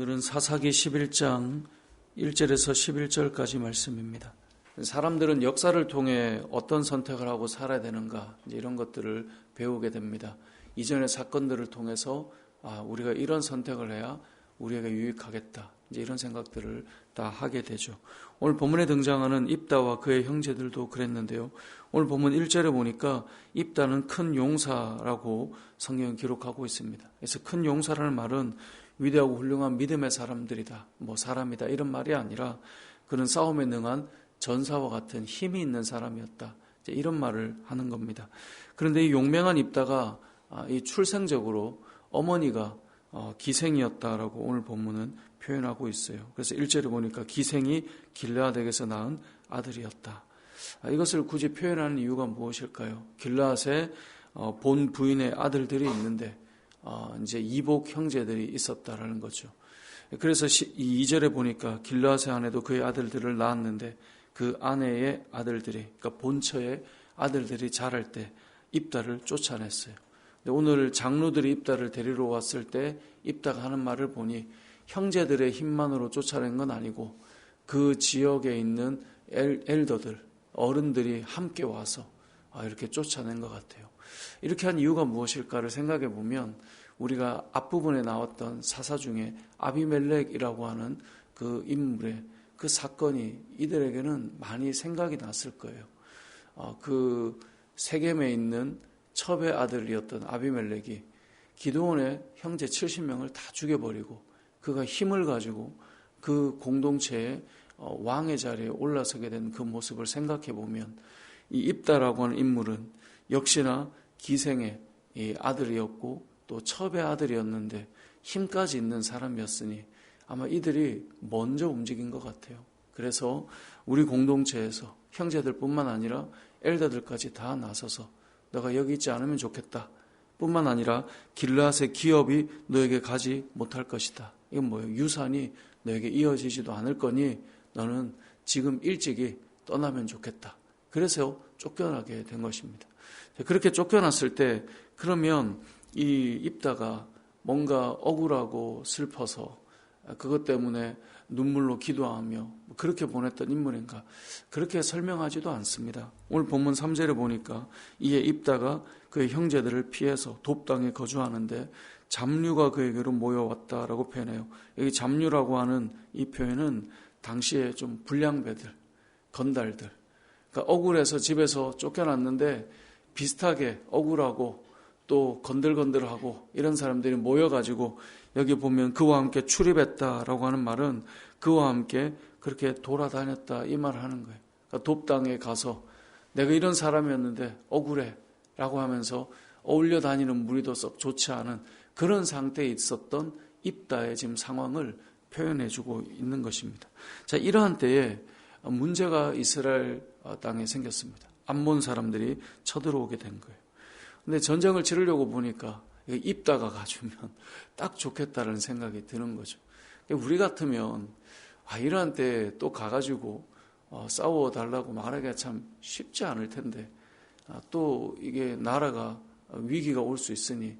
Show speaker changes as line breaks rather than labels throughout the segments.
오늘은 사사기 11장 1절에서 11절까지 말씀입니다. 사람들은 역사를 통해 어떤 선택을 하고 살아야 되는가 이런 것들을 배우게 됩니다. 이전의 사건들을 통해서 아, 우리가 이런 선택을 해야 우리에게 유익하겠다. 이제 이런 생각들을 다 하게 되죠. 오늘 본문에 등장하는 입다와 그의 형제들도 그랬는데요. 오늘 본문 1절에 보니까 입다는 큰 용사라고 성경은 기록하고 있습니다. 그래서 큰 용사라는 말은 위대하고 훌륭한 믿음의 사람들이다. 뭐 사람이다. 이런 말이 아니라 그는 싸움에 능한 전사와 같은 힘이 있는 사람이었다. 이런 말을 하는 겁니다. 그런데 이 용맹한 입다가 아, 이 출생적으로 어머니가 어, 기생이었다라고 오늘 본문은 표현하고 있어요. 그래서 1절에 보니까 기생이 길라앗에게서 낳은 아들이었다. 아, 이것을 굳이 표현하는 이유가 무엇일까요? 길라앗에 어, 본 부인의 아들들이 있는데 어, 이제 이복 형제들이 있었다라는 거죠. 그래서 2절에 보니까 길라앗의 아내도 그의 아들들을 낳았는데 그 아내의 아들들이 그러니까 본처의 아들들이 자랄 때 입다를 쫓아냈어요. 오늘 장로들이 입다를 데리러 왔을 때 입다가 하는 말을 보니 형제들의 힘만으로 쫓아낸 건 아니고 그 지역에 있는 엘, 엘더들 어른들이 함께 와서 아, 이렇게 쫓아낸 것 같아요. 이렇게 한 이유가 무엇일까를 생각해 보면 우리가 앞부분에 나왔던 사사 중에 아비멜렉이라고 하는 그 인물의 그 사건이 이들에게는 많이 생각이 났을 거예요. 어, 그 세겜에 있는 첩의 아들이었던 아비멜렉이 기도원의 형제 70명을 다 죽여버리고 그가 힘을 가지고 그 공동체의 어, 왕의 자리에 올라서게 된 그 모습을 생각해 보면 이 입다라고 하는 인물은 역시나 기생의 아들이었고 또 첩의 아들이었는데 힘까지 있는 사람이었으니 아마 이들이 먼저 움직인 것 같아요. 그래서 우리 공동체에서 형제들뿐만 아니라 엘더들까지 다 나서서 너가 여기 있지 않으면 좋겠다. 뿐만 아니라 길라앗의 기업이 너에게 가지 못할 것이다. 이건 뭐예요? 유산이 너에게 이어지지도 않을 거니 너는 지금 일찍이 떠나면 좋겠다. 그래서 쫓겨나게 된 것입니다. 그렇게 쫓겨났을 때 그러면 이 입다가 뭔가 억울하고 슬퍼서 그것 때문에 눈물로 기도하며 그렇게 보냈던 인물인가 그렇게 설명하지도 않습니다. 오늘 본문 3절에 보니까 이에 입다가 그의 형제들을 피해서 돕당에 거주하는데 잡류가 그에게로 모여왔다라고 표현해요. 여기 잡류라고 하는 이 표현은 당시에 좀 불량배들, 건달들, 그러니까 억울해서 집에서 쫓겨났는데 비슷하게 억울하고 또 건들건들하고 이런 사람들이 모여가지고 여기 보면 그와 함께 출입했다라고 하는 말은 그와 함께 그렇게 돌아다녔다 이 말을 하는 거예요. 그러니까 돕당에 가서 내가 이런 사람이었는데 억울해 라고 하면서 어울려 다니는 무리도 썩 좋지 않은 그런 상태에 있었던 입다의 지금 상황을 표현해주고 있는 것입니다. 자, 이러한 때에 문제가 이스라엘 땅에 생겼습니다. 암몬 사람들이 쳐들어오게 된 거예요. 근데 전쟁을 치르려고 보니까 입다가 가주면 딱 좋겠다는 생각이 드는 거죠. 우리 같으면 아, 이러한 때 또 가가지고 어, 싸워달라고 말하기가 참 쉽지 않을 텐데 아, 또 이게 나라가 위기가 올 수 있으니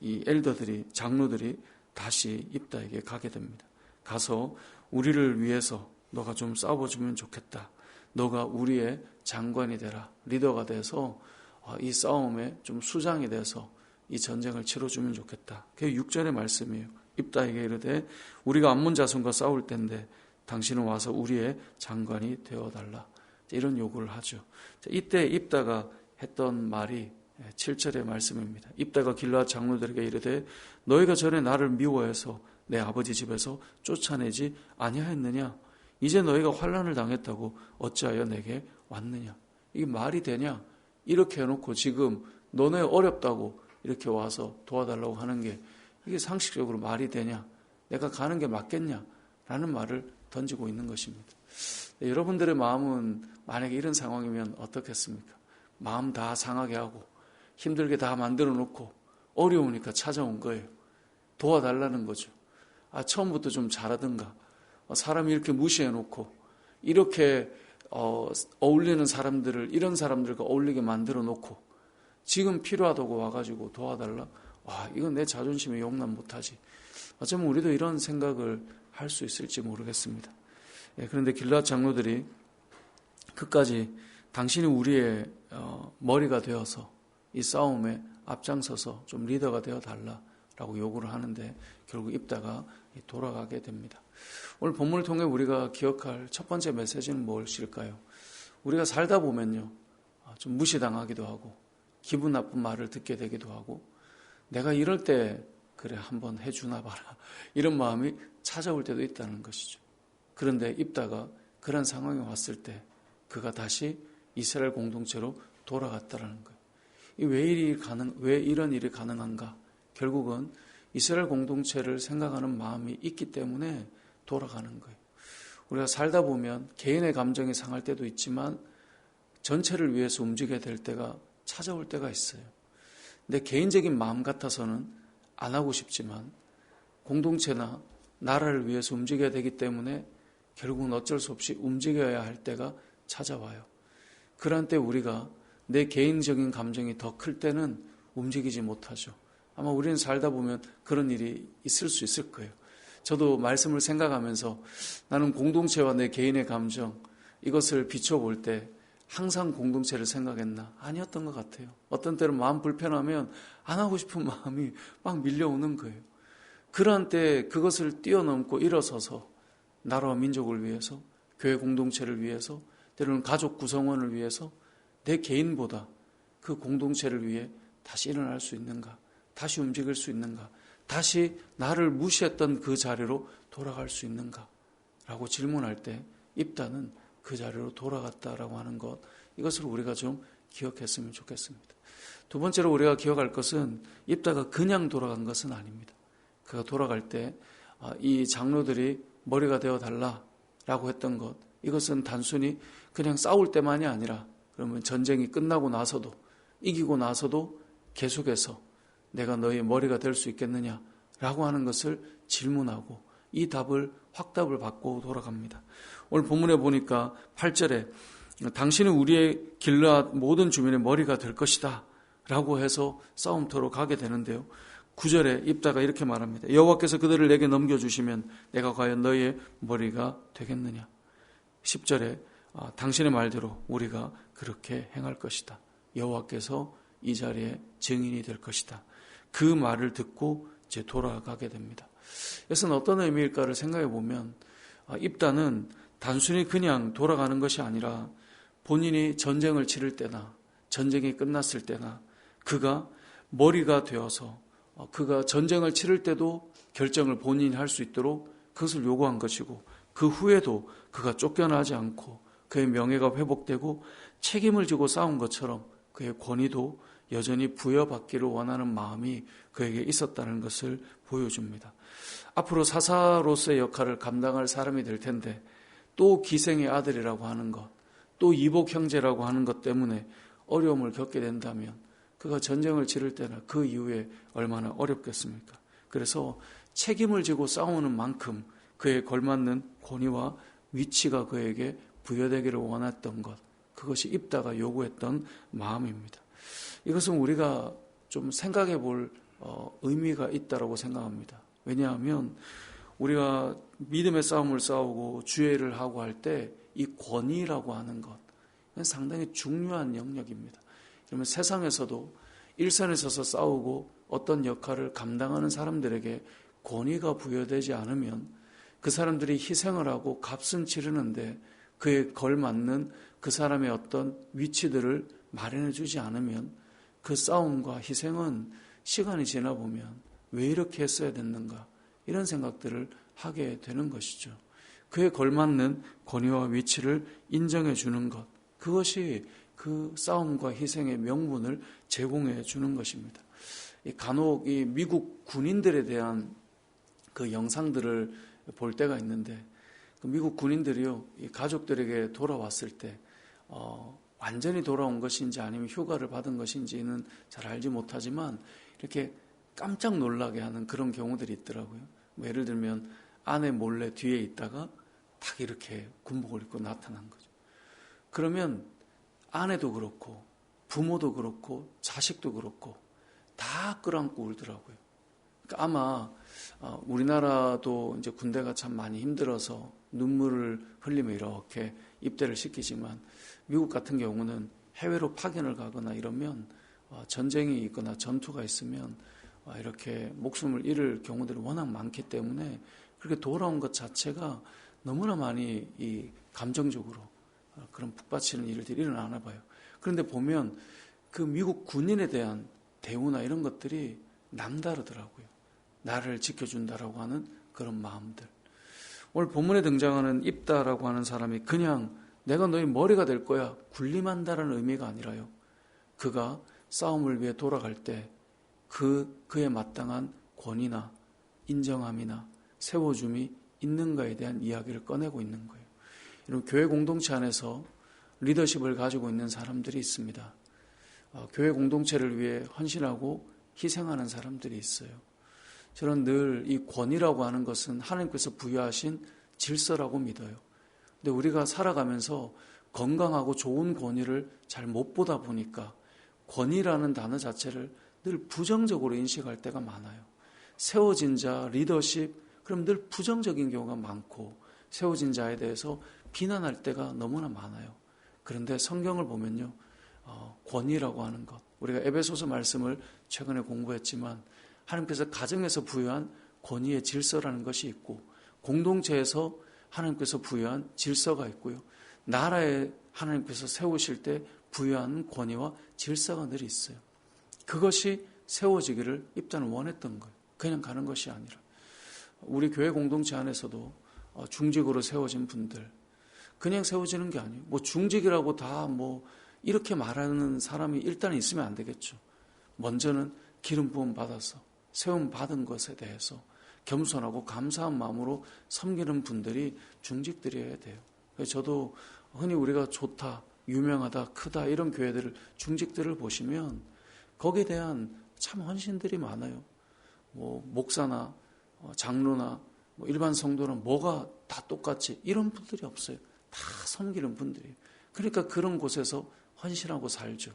이 엘더들이 장로들이 다시 입다에게 가게 됩니다. 가서 우리를 위해서 너가 좀 싸워주면 좋겠다. 너가 우리의 장관이 되라. 리더가 돼서 어, 이 싸움에 좀 수장이 돼서 이 전쟁을 치러주면 좋겠다. 그게 6절의 말씀이에요. 입다에게 이르되 우리가 암몬 자손과 싸울 텐데 당신은 와서 우리의 장관이 되어달라. 이런 요구를 하죠. 이때 입다가 했던 말이 7절의 말씀입니다. 입다가 길라 장로들에게 이르되 너희가 전에 나를 미워해서 내 아버지 집에서 쫓아내지 아니하였느냐? 이제 너희가 환란을 당했다고 어찌하여 내게 왔느냐? 이게 말이 되냐? 이렇게 해놓고 지금 너네 어렵다고 이렇게 와서 도와달라고 하는 게 이게 상식적으로 말이 되냐? 내가 가는 게 맞겠냐? 라는 말을 던지고 있는 것입니다. 네, 여러분들의 마음은 만약에 이런 상황이면 어떻겠습니까? 마음 다 상하게 하고 힘들게 다 만들어 놓고 어려우니까 찾아온 거예요. 도와달라는 거죠. 아, 처음부터 좀 잘하든가. 어, 사람이 이렇게 무시해 놓고 이렇게 어, 어울리는 사람들을 이런 사람들과 어울리게 만들어 놓고 지금 필요하다고 와가지고 도와달라? 와, 이건 내 자존심에 용납 못하지. 어쩌면 우리도 이런 생각을 할 수 있을지 모르겠습니다. 예, 그런데 길라 장로들이 끝까지 당신이 우리의 어, 머리가 되어서 이 싸움에 앞장서서 좀 리더가 되어 달라라고 요구를 하는데 결국 입다가 돌아가게 됩니다. 오늘 본문을 통해 우리가 기억할 첫 번째 메시지는 무엇일까요? 우리가 살다 보면요. 아, 좀 무시당하기도 하고 기분 나쁜 말을 듣게 되기도 하고 내가 이럴 때 그래 한번 해주나 봐라 이런 마음이 찾아올 때도 있다는 것이죠. 그런데 입다가 그런 상황이 왔을 때 그가 다시 이스라엘 공동체로 돌아갔다라는 거예요. 왜 일이 가능 왜 이런 일이 가능한가? 결국은 이스라엘 공동체를 생각하는 마음이 있기 때문에 돌아가는 거예요. 우리가 살다 보면 개인의 감정이 상할 때도 있지만 전체를 위해서 움직여야 될 때가 찾아올 때가 있어요. 내 개인적인 마음 같아서는 안 하고 싶지만 공동체나 나라를 위해서 움직여야 되기 때문에 결국은 어쩔 수 없이 움직여야 할 때가 찾아와요. 그런 때 우리가 내 개인적인 감정이 더 클 때는 움직이지 못하죠. 아마 우리는 살다 보면 그런 일이 있을 수 있을 거예요. 저도 말씀을 생각하면서 나는 공동체와 내 개인의 감정 이것을 비춰볼 때 항상 공동체를 생각했나? 아니었던 것 같아요. 어떤 때는 마음 불편하면 안 하고 싶은 마음이 막 밀려오는 거예요. 그러한 때 그것을 뛰어넘고 일어서서 나라와 민족을 위해서, 교회 공동체를 위해서, 때로는 가족 구성원을 위해서 내 개인보다 그 공동체를 위해 다시 일어날 수 있는가? 다시 움직일 수 있는가? 다시 나를 무시했던 그 자리로 돌아갈 수 있는가? 라고 질문할 때 입다는 그 자리로 돌아갔다라고 하는 것 이것을 우리가 좀 기억했으면 좋겠습니다. 두 번째로 우리가 기억할 것은 입다가 그냥 돌아간 것은 아닙니다. 그가 돌아갈 때이 아, 장로들이 머리가 되어 달라라고 했던 것 이것은 단순히 그냥 싸울 때만이 아니라 그러면 전쟁이 끝나고 나서도 이기고 나서도 계속해서 내가 너의 머리가 될 수 있겠느냐 라고 하는 것을 질문하고 이 답을 확답을 받고 돌아갑니다. 오늘 본문에 보니까 8절에 당신은 우리의 길라 모든 주민의 머리가 될 것이다. 라고 해서 싸움터로 가게 되는데요. 9절에 입다가 이렇게 말합니다. 여호와께서 그들을 내게 넘겨주시면 내가 과연 너의 머리가 되겠느냐. 10절에 아, 당신의 말대로 우리가 그렇게 행할 것이다. 여호와께서 이 자리에 증인이 될 것이다. 그 말을 듣고 이제 돌아가게 됩니다. 이것은 어떤 의미일까를 생각해 보면 아, 입다는 단순히 그냥 돌아가는 것이 아니라 본인이 전쟁을 치를 때나 전쟁이 끝났을 때나 그가 머리가 되어서 어, 그가 전쟁을 치를 때도 결정을 본인이 할 수 있도록 그것을 요구한 것이고 그 후에도 그가 쫓겨나지 않고 그의 명예가 회복되고 책임을 지고 싸운 것처럼 그의 권위도 여전히 부여받기를 원하는 마음이 그에게 있었다는 것을 보여줍니다. 앞으로 사사로서의 역할을 감당할 사람이 될 텐데 또 기생의 아들이라고 하는 것, 또 이복 형제라고 하는 것 때문에 어려움을 겪게 된다면 그가 전쟁을 치를 때나 그 이후에 얼마나 어렵겠습니까? 그래서 책임을 지고 싸우는 만큼 그에 걸맞는 권위와 위치가 그에게 부여되기를 원했던 것, 그것이 입다가 요구했던 마음입니다. 이것은 우리가 좀 생각해 볼 어, 의미가 있다고 생각합니다. 왜냐하면 우리가 믿음의 싸움을 싸우고 주의를 하고 할 때 이 권위라고 하는 것 상당히 중요한 영역입니다. 그러면 세상에서도 일선에 서서 싸우고 어떤 역할을 감당하는 사람들에게 권위가 부여되지 않으면 그 사람들이 희생을 하고 값은 치르는데 그에 걸맞는 그 사람의 어떤 위치들을 마련해 주지 않으면 그 싸움과 희생은 시간이 지나 보면 왜 이렇게 했어야 됐는가 이런 생각들을 하게 되는 것이죠. 그에 걸맞는 권위와 위치를 인정해 주는 것. 그것이 그 싸움과 희생의 명분을 제공해 주는 것입니다. 간혹 이 미국 군인들에 대한 그 영상들을 볼 때가 있는데 그 미국 군인들이요 가족들에게 돌아왔을 때 어, 완전히 돌아온 것인지 아니면 휴가를 받은 것인지는 잘 알지 못하지만 이렇게 깜짝 놀라게 하는 그런 경우들이 있더라고요. 뭐 예를 들면 아내 몰래 뒤에 있다가 딱 이렇게 군복을 입고 나타난 거죠. 그러면 아내도 그렇고 부모도 그렇고 자식도 그렇고 다다 끌어안고 울더라고요. 그러니까 아마 어, 우리나라도 이제 군대가 참 많이 힘들어서 눈물을 흘리며 이렇게 입대를 시키지만 미국 같은 경우는 해외로 파견을 가거나 이러면 어, 전쟁이 있거나 전투가 있으면 어, 이렇게 목숨을 잃을 경우들이 워낙 많기 때문에 그렇게 돌아온 것 자체가 너무나 많이 이 감정적으로 그런 북받치는 일들이 일어나나 봐요. 그런데 보면 그 미국 군인에 대한 대우나 이런 것들이 남다르더라고요. 나를 지켜준다라고 하는 그런 마음들. 오늘 본문에 등장하는 입다라고 하는 사람이 그냥 내가 너희 머리가 될 거야 군림한다라는 의미가 아니라요. 그가 싸움을 위해 돌아갈 때 그 그에 마땅한 권위나 인정함이나 세워줌이 있는가에 대한 이야기를 꺼내고 있는 거예요. 이런 교회 공동체 안에서 리더십을 가지고 있는 사람들이 있습니다. 어, 교회 공동체를 위해 헌신하고 희생하는 사람들이 있어요. 저는 늘 이 권위라고 하는 것은 하나님께서 부여하신 질서라고 믿어요. 근데 우리가 살아가면서 건강하고 좋은 권위를 잘 못 보다 보니까 권위라는 단어 자체를 늘 부정적으로 인식할 때가 많아요. 세워진 자, 리더십, 그럼 늘 부정적인 경우가 많고 세워진 자에 대해서 비난할 때가 너무나 많아요. 그런데 성경을 보면요. 어, 권위라고 하는 것. 우리가 에베소서 말씀을 최근에 공부했지만 하나님께서 가정에서 부여한 권위의 질서라는 것이 있고 공동체에서 하나님께서 부여한 질서가 있고요. 나라에 하나님께서 세우실 때 부여한 권위와 질서가 늘 있어요. 그것이 세워지기를 입단은 원했던 거예요. 그냥 가는 것이 아니라. 우리 교회 공동체 안에서도 어, 중직으로 세워진 분들, 그냥 세워지는 게 아니에요. 뭐 중직이라고 다 뭐 이렇게 말하는 사람이 일단 있으면 안 되겠죠. 먼저는 기름 부음 받아서 세움 받은 것에 대해서 겸손하고 감사한 마음으로 섬기는 분들이 중직들이어야 돼요. 저도 흔히 우리가 좋다, 유명하다, 크다 이런 교회들을 중직들을 보시면 거기에 대한 참 헌신들이 많아요. 뭐 목사나 어, 장로나 뭐 일반 성도는 뭐가 다 똑같지 이런 분들이 없어요. 다 섬기는 분들이. 그러니까 그런 곳에서 헌신하고 살죠.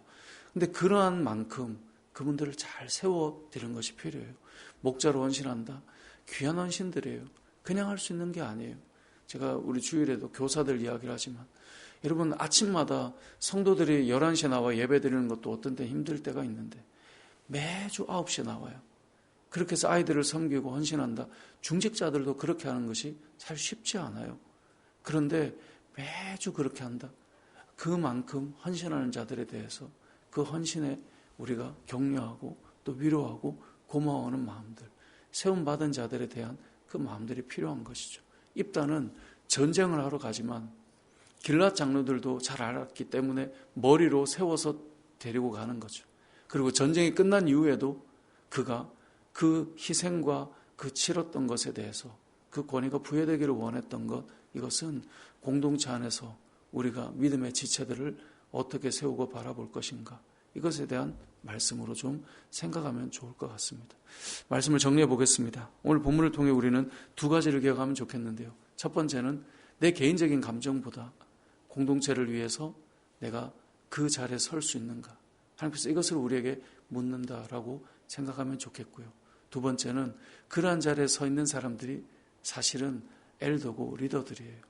근데 그러한 만큼 그분들을 잘 세워 드리는 것이 필요해요. 목자로 헌신한다. 귀한 헌신들이에요. 그냥 할 수 있는 게 아니에요. 제가 우리 주일에도 교사들 이야기를 하지만 여러분 아침마다 성도들이 11시에 나와 예배 드리는 것도 어떤 때 힘들 때가 있는데 매주 9시에 나와요. 그렇게 해서 아이들을 섬기고 헌신한다. 중직자들도 그렇게 하는 것이 잘 쉽지 않아요. 그런데 매주 그렇게 한다. 그만큼 헌신하는 자들에 대해서 그 헌신에 우리가 격려하고 또 위로하고 고마워하는 마음들, 세움받은 자들에 대한 그 마음들이 필요한 것이죠. 입단은 전쟁을 하러 가지만 길랏 장로들도 잘 알았기 때문에 머리로 세워서 데리고 가는 거죠. 그리고 전쟁이 끝난 이후에도 그가 그 희생과 그 치렀던 것에 대해서 그 권위가 부여되기를 원했던 것 이것은 공동체 안에서 우리가 믿음의 지체들을 어떻게 세우고 바라볼 것인가 이것에 대한 말씀으로 좀 생각하면 좋을 것 같습니다. 말씀을 정리해 보겠습니다. 오늘 본문을 통해 우리는 두 가지를 기억하면 좋겠는데요. 첫 번째는 내 개인적인 감정보다 공동체를 위해서 내가 그 자리에 설 수 있는가. 하나님께서 이것을 우리에게 묻는다라고 생각하면 좋겠고요. 두 번째는 그러한 자리에 서 있는 사람들이 사실은 엘더고 리더들이에요.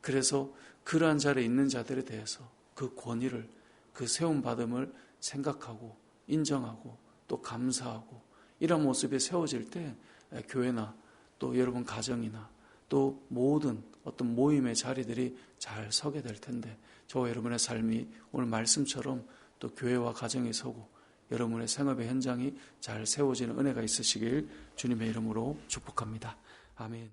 그래서 그러한 자리에 있는 자들에 대해서 그 권위를 그 세움 받음을 생각하고 인정하고 또 감사하고 이런 모습이 세워질 때 교회나 또 여러분 가정이나 또 모든 어떤 모임의 자리들이 잘 서게 될 텐데 저와 여러분의 삶이 오늘 말씀처럼 또 교회와 가정이 서고 여러분의 생업의 현장이 잘 세워지는 은혜가 있으시길 주님의 이름으로 축복합니다. 아멘.